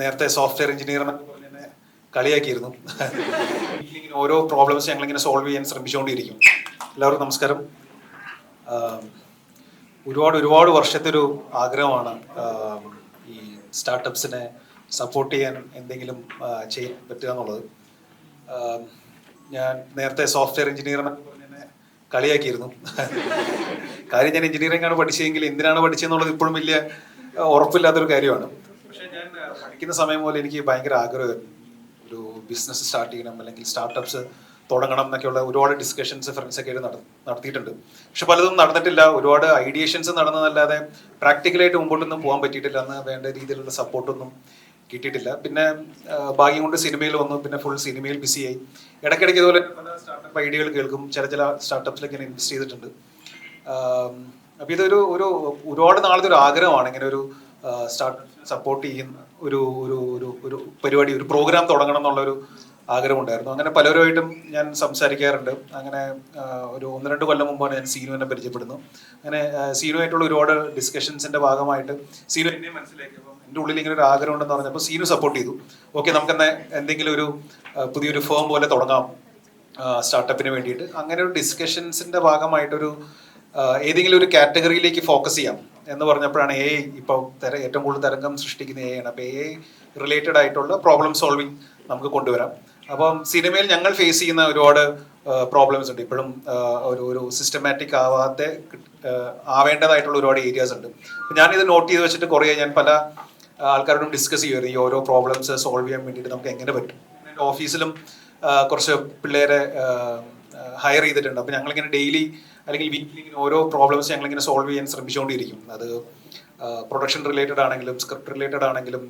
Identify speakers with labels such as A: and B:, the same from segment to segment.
A: നേരത്തെ software engineer എന്നൊക്കെ പറഞ്ഞ് കളിയാക്കിയിരുന്നു. ഓരോ പ്രോബ്ലംസ് ഞങ്ങളിങ്ങനെ സോൾവ് ചെയ്യാൻ ശ്രമിച്ചുകൊണ്ടിരിക്കും എല്ലാവർക്കും നമസ്കാരം. ഒരുപാട് ഒരുപാട് വർഷത്തെ ഒരു ആഗ്രഹമാണ് ഈ സ്റ്റാർട്ടപ്സിനെ സപ്പോർട്ട് ചെയ്യാൻ എന്തെങ്കിലും ചെയ്യാൻ പറ്റുക എന്നുള്ളത്. ഞാൻ നേരത്തെ സോഫ്റ്റ്വെയർ എഞ്ചിനീയർ എന്നൊക്കെ പറഞ്ഞ് കളിയാക്കിയിരുന്നു. കാര്യം ഞാൻ എഞ്ചിനീയറിംഗ് ആണ് പഠിച്ചതെങ്കിൽ എന്തിനാണ് പഠിച്ചതെന്നുള്ളത് ഇപ്പോഴും വലിയ ഉറപ്പില്ലാത്തൊരു കാര്യമാണ്. പഠിക്കുന്ന സമയം പോലെ എനിക്ക് ഭയങ്കര ആഗ്രഹമായിരുന്നു. ഒരു ബിസിനസ് സ്റ്റാർട്ട് ചെയ്യണം അല്ലെങ്കിൽ സ്റ്റാർട്ടപ്സ് തുടങ്ങണം എന്നൊക്കെയുള്ള ഒരുപാട് ഡിസ്കഷൻസ് ഫ്രണ്ട്സൊക്കെ ആയിട്ട് നട നടത്തിയിട്ടുണ്ട്. പക്ഷെ പലതും നടന്നിട്ടില്ല. ഒരുപാട് ഐഡിയേഷൻസ് നടന്നതല്ലാതെ പ്രാക്ടിക്കലായിട്ട് മുമ്പോട്ടൊന്നും പോകാൻ പറ്റിയിട്ടില്ല. എന്ന് വേണ്ട രീതിയിലുള്ള സപ്പോർട്ടൊന്നും കിട്ടിയിട്ടില്ല. പിന്നെ ഭാഗ്യം കൊണ്ട് സിനിമയിൽ വന്നു. പിന്നെ ഫുൾ സിനിമയിൽ ബിസിയായി ഇടയ്ക്കിടയ്ക്ക് ഇതുപോലെ പല സ്റ്റാർട്ടപ്പ് ഐഡിയകൾ കേൾക്കും. ചില ചില സ്റ്റാർട്ടപ്സിലൊക്കെ ഞാൻ ഇൻവെസ്റ്റ് ചെയ്തിട്ടുണ്ട്. അപ്പോൾ അപ്പൊ ഇതൊരു ഒരു ഒരുപാട് നാളത്തെ ഒരു ആഗ്രഹമാണ്. ഇങ്ങനെ ഒരു സ്റ്റാർട്ട് സപ്പോർട്ട് ചെയ്യുന്ന ഒരു ഒരു ഒരു ഒരു പരിപാടി ഒരു പ്രോഗ്രാം തുടങ്ങണം എന്നുള്ളൊരു ആഗ്രഹമുണ്ടായിരുന്നു. അങ്ങനെ പലരുമായിട്ടും ഞാൻ സംസാരിക്കാറുണ്ട്. അങ്ങനെ ഒരു ഒന്ന് രണ്ട് കൊല്ലം മുമ്പാണ് ഞാൻ സീനുവിനെ പരിചയപ്പെടുന്നു. അങ്ങനെ സീനുമായിട്ടുള്ള ഒരുപാട് ഡിസ്കഷൻസിന്റെ ഭാഗമായിട്ട് സീനു എന്നെ മനസ്സിലാക്കി. അപ്പം എന്റെ ഉള്ളിൽ ഇങ്ങനെ ഒരു ആഗ്രഹം ഉണ്ടെന്ന് പറഞ്ഞപ്പോൾ സീനു സപ്പോർട്ട് ചെയ്തു. ഓക്കെ നമുക്കെന്നാൽ എന്തെങ്കിലും ഒരു പുതിയൊരു ഫേം പോലെ തുടങ്ങാം സ്റ്റാർട്ടപ്പിന് വേണ്ടിയിട്ട്. അങ്ങനെ ഒരു ഡിസ്കഷൻസിന്റെ ഭാഗമായിട്ടൊരു ഏതെങ്കിലും ഒരു കാറ്റഗറിയിലേക്ക് ഫോക്കസ് ചെയ്യാം. എന്ന് പറഞ്ഞപ്പോഴാണ് എ ഇപ്പോൾ തര ഏറ്റവും കൂടുതൽ തരംഗം സൃഷ്ടിക്കുന്ന എ ആണ്. അപ്പോൾ എ റിലേറ്റഡ് ആയിട്ടുള്ള പ്രോബ്ലം സോൾവിങ് നമുക്ക് കൊണ്ടുവരാം. അപ്പം സിനിമയിൽ ഞങ്ങൾ ഫേസ് ചെയ്യുന്ന ഒരുപാട് പ്രോബ്ലംസ് ഉണ്ട്. ഇപ്പോഴും ഒരു ഒരു സിസ്റ്റമാറ്റിക് ആവാത്ത ആവേണ്ടതായിട്ടുള്ള ഒരുപാട് ഏരിയാസ് ഉണ്ട്. ഞാനിത് നോട്ട് ചെയ്ത് വെച്ചിട്ട് കുറേ ഞാൻ പല ആൾക്കാരോടും ഡിസ്കസ് ചെയ്യുമായിരുന്നു. ഈ ഓരോ പ്രോബ്ലംസ് സോൾവ് ചെയ്യാൻ വേണ്ടിയിട്ട് നമുക്ക് എങ്ങനെ പറ്റും? എന്റെ ഓഫീസിലും കുറച്ച് പിള്ളേരെ ഹയർ ചെയ്തിട്ടുണ്ട്. അപ്പം ഞങ്ങളിങ്ങനെ ഡെയിലി അല്ലെങ്കിൽ വീക്കിലി ഇങ്ങനെ ഓരോ പ്രോബ്ലംസ് ഞങ്ങൾ ഇങ്ങനെ സോൾവ് ചെയ്യാൻ ശ്രമിച്ചുകൊണ്ടിരിക്കും. അത് പ്രൊഡക്ഷൻ റിലേറ്റഡ് ആണെങ്കിലും സ്ക്രിപ്റ്റ് റിലേറ്റഡ് ആണെങ്കിലും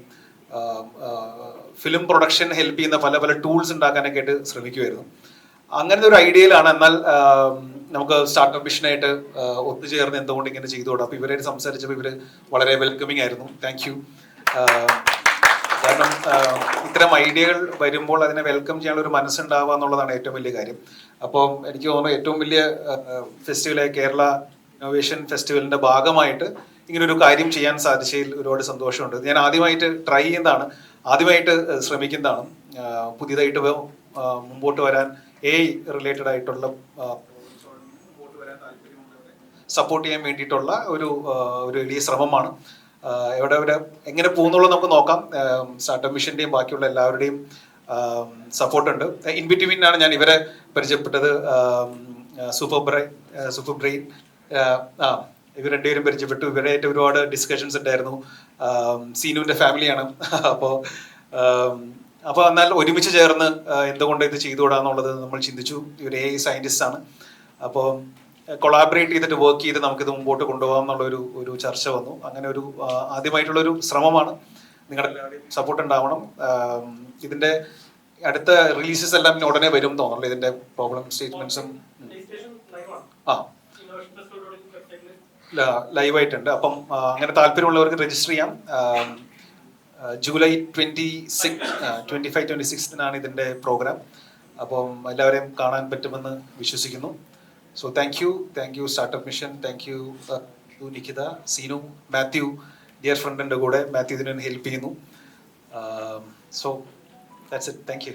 A: ഫിലിം പ്രൊഡക്ഷൻ ഹെൽപ്പ് ചെയ്യുന്ന പല പല ടൂൾസ് ഉണ്ടാക്കാനൊക്കെ ആയിട്ട് ശ്രമിക്കുമായിരുന്നു അങ്ങനത്തെ ഒരു ഐഡിയയിലാണ് എന്നാൽ നമുക്ക് സ്റ്റാർട്ടപ്പ് മിഷനായിട്ട് ഒത്തുചേർന്ന് എന്തുകൊണ്ട് ഇങ്ങനെ ചെയ്തുകൂടാ അപ്പോൾ ഇവരായിട്ട് സംസാരിച്ചപ്പോൾ ഇവർ വളരെ വെൽക്കമിങ് ആയിരുന്നു. താങ്ക് യു കാരണം ഇത്തരം ഐഡിയകൾ വരുമ്പോൾ അതിനെ വെൽക്കം ചെയ്യാനുള്ള ഒരു മനസ്സുണ്ടാവുക എന്നുള്ളതാണ് ഏറ്റവും വലിയ കാര്യം. അപ്പോൾ എനിക്ക് തോന്നുന്നു ഏറ്റവും വലിയ ഫെസ്റ്റിവലായ കേരള ഇന്നോവേഷൻ ഫെസ്റ്റിവലിന്റെ ഭാഗമായിട്ട് ഇങ്ങനെ ഒരു കാര്യം ചെയ്യാൻ സാധിച്ചതിൽ ഒരുപാട് സന്തോഷമുണ്ട്. ഞാൻ ആദ്യമായിട്ട് ട്രൈ ചെയ്യുന്നതാണ്. ആദ്യമായിട്ട് ശ്രമിക്കുന്നതാണ്. പുതിയതായിട്ട് മുമ്പോട്ട് വരാൻ എ റിലേറ്റഡ് ആയിട്ടുള്ള സപ്പോർട്ട് ചെയ്യാൻ വേണ്ടിയിട്ടുള്ള ഒരു ഒരു വലിയ ശ്രമമാണ്. എവിടെ എവിടെ എങ്ങനെ പോകുന്നുള്ളത് നമുക്ക് നോക്കാം. സ്റ്റാർട്ടപ്പ് മിഷന്റെയും ബാക്കിയുള്ള എല്ലാവരുടെയും സപ്പോർട്ട് ഉണ്ട്. ഇൻ ബിറ്റ്വീനാണ് ഞാൻ ഇവരെ പരിചയപ്പെട്ടത്. സൂപ്പർ ബ്രെയിൻ സൂപ്പർ ബ്രെയിൻ ആ ഇവർ രണ്ടുപേരും പരിചയപ്പെട്ടു. ഇവരായിട്ട് ഒരുപാട് ഡിസ്കഷൻസ് ഉണ്ടായിരുന്നു. സീനുവിന്റെ ഫാമിലിയാണ്. അപ്പോൾ അപ്പോൾ എന്നാൽ ഒരുമിച്ച് ചേർന്ന് എന്തുകൊണ്ട് ഇത് ചെയ്തുകൂടാന്നുള്ളത് നമ്മൾ ചിന്തിച്ചു. ഇവർ എ സയന്റിസ്റ്റ് ആണ്. അപ്പോൾ കൊളാബറേറ്റ് ചെയ്തിട്ട് വർക്ക് ചെയ്ത് നമുക്കിത് മുമ്പോട്ട് കൊണ്ടുപോകാം എന്നുള്ള ഒരു ഒരു ചർച്ച വന്നു. അങ്ങനെ ഒരു ആദ്യമായിട്ടുള്ള ഒരു ശ്രമമാണ്. നിങ്ങളുടെ എല്ലാവരുടെയും സപ്പോർട്ട് ഉണ്ടാവണം. ഇതിന്റെ അടുത്ത റിലീസസ് എല്ലാം ഉടനെ വരും തോന്നുന്നു. ഇതിന്റെ പ്രോബ്ലം സ്റ്റേറ്റ്മെന്റ്സും ആ. ലൈവായിട്ടുണ്ട് അപ്പം അങ്ങനെ താല്പര്യമുള്ളവർക്ക് രജിസ്റ്റർ ചെയ്യാം. July twenty six twenty five twenty സിക്സ്തിനാണ് ഇതിന്റെ പ്രോഗ്രാം അപ്പം എല്ലാവരെയും കാണാൻ പറ്റുമെന്ന് വിശ്വസിക്കുന്നു. So thank you thank you startup mission thank you Nikhita Seenu Mathew dear ഫ്രണ്ടിന്റെ കൂടെ മാത്യു ഇതിനെ ഹെൽപ്പ് ചെയ്യുന്നു. So that's it thank you